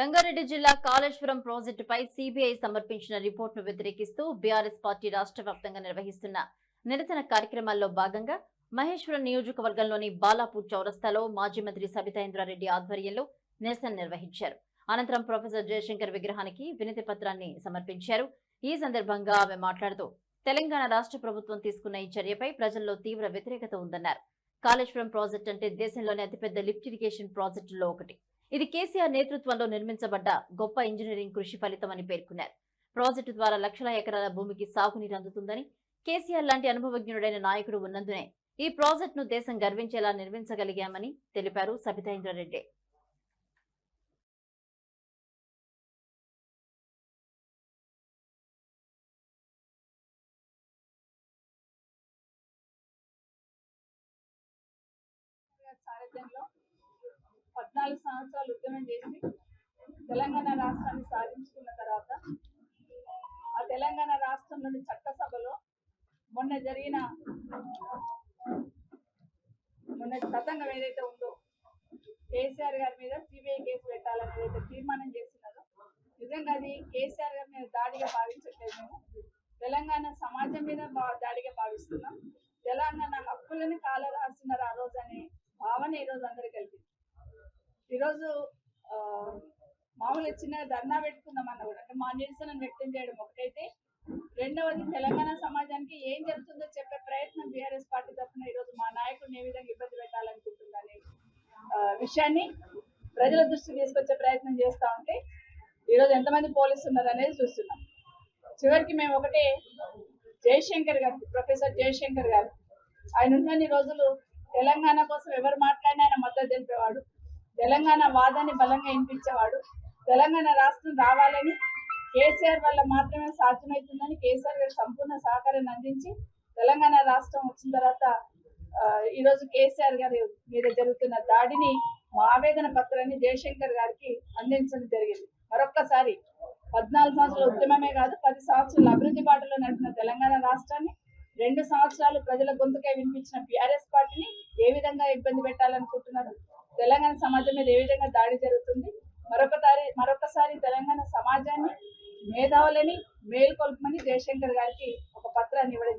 రంగారెడ్డి జిల్లా కాళేశ్వరం ప్రాజెక్టుపై సిబిఐ సమర్పించిన రిపోర్టును వ్యతిరేకిస్తూ బీఆర్ఎస్ పార్టీ రాష్ట్ర వ్యాప్తంగా నిర్వహిస్తున్న నిరసన కార్యక్రమాల్లో భాగంగా మహేశ్వరం నియోజకవర్గంలోని బాలాపూర్ చౌరస్తాలో మాజీ మంత్రి సబితా ఇంద్రారెడ్డి ఆధ్వర్యంలో నిరసన నిర్వహించారు. అనంతరం ప్రొఫెసర్ జయశంకర్ విగ్రహానికి వినతి పత్రాన్ని సమర్పించారు. ఈ సందర్భంగా ఆమె మాట్లాడుతూ తెలంగాణ రాష్ట్ర ప్రభుత్వం తీసుకున్న ఈ చర్యపై ప్రజల్లో తీవ్ర వ్యతిరేకత ఉందన్నారు. కాళేశ్వరం ప్రాజెక్ట్ అంటే దేశంలోనే అతిపెద్ద లిఫ్ట్ ఇరిగేషన్ ప్రాజెక్టులో ఒకటి. ఇది కేసీఆర్ నేతృత్వంలో నిర్మించబడ్డ గొప్ప ఇంజనీరింగ్ కృషి ఫలితమని పేర్కొన్నారు. ప్రాజెక్టు ద్వారా లక్షల ఎకరాల భూమికి సాగునీరు అందుతుందని కేసీఆర్ లాంటి అనుభవజ్ఞుడైన నాయకుడు ఉన్నందునే ఈ ప్రాజెక్టును దేశం గర్వించేలా నిర్మించగలిగామని తెలిపారు సబితా ఇంద్రారెడ్డి సారథ్యంలో పద్నాలుగు సంవత్సరాలు ఉద్యమం చేసి తెలంగాణ రాష్ట్రాన్ని సాధించుకున్న తర్వాత ఆ తెలంగాణ రాష్ట్రంలోని చట్టసభలో మొన్న జరిగిన మొన్న తతంగం ఏదైతే ఉందో కేసీఆర్ గారి మీద సిబిఐ కేసు పెట్టాలని ఏదైతే తీర్మానం చేస్తున్నారో నిజంగా అది కేసీఆర్ గారి మీద దాడిగా భావించట్లేదు మేము. తెలంగాణ సమాజం మీద దాడిగా భావిస్తున్నాం. తెలంగాణ హక్కులని కాల రాస్తున్నారు ఆ రోజు అనే భావన ఈరోజు రోజు కలిపి ఈరోజు మామూలు ఇచ్చిన చిన్న ధర్నా పెట్టుకుందామన్న కూడా. అంటే మా నిరసనను వ్యక్తం చేయడం ఒకటైతే రెండవది తెలంగాణ సమాజానికి ఏం జరుగుతుందో చెప్పే ప్రయత్నం బీఆర్ఎస్ పార్టీ తరఫున ఈరోజు మా నాయకుడిని ఏ విధంగా ఇబ్బంది పెట్టాలనుకుంటుందనే విషయాన్ని ప్రజల దృష్టికి తీసుకొచ్చే ప్రయత్నం చేస్తా ఉంటే ఈరోజు ఎంతమంది పోలీసులు అనేది చూస్తున్నాం. చివరికి మేము ఒకటే జయశంకర్ గారు ప్రొఫెసర్ జయశంకర్ గారు. ఆయన ఉన్నన్ని రోజులు తెలంగాణ కోసం ఎవరు మాట్లాడినా ఆయన మద్దతు తెలిపేవాడు. తెలంగాణ వాదాన్ని బలంగా వినిపించేవాడు. తెలంగాణ రాష్ట్రం రావాలని కేసీఆర్ వల్ల మాత్రమే సాధ్యమవుతుందని కేసీఆర్ గారు సంపూర్ణ సహకారాన్ని అందించి తెలంగాణ రాష్ట్రం వచ్చిన తర్వాత ఈరోజు కేసీఆర్ గారి మీద జరుగుతున్న దాడిని మా ఆవేదన పత్రాన్ని జయశంకర్ గారికి అందించడం జరిగింది. మరొక్కసారి పద్నాలుగు సంవత్సరాల ఉద్యమమే కాదు పది సంవత్సరాల అభివృద్ధి బాటలో నడిపిన తెలంగాణ రాష్ట్రాన్ని రెండు సంవత్సరాలు ప్రజల గొంతుకై వినిపించిన బీఆర్ఎస్ పార్టీని ఏ విధంగా ఇబ్బంది పెట్టాలనుకుంటున్నారు? తెలంగాణ సమాజం మీద ఏ విధంగా దాడి జరుగుతుంది? మరొకసారి మరొకసారి తెలంగాణ సమాజాన్ని మేధావులని మేల్కొల్పమని జయశంకర్ గారికి ఒక పత్రాన్ని ఇవ్వడం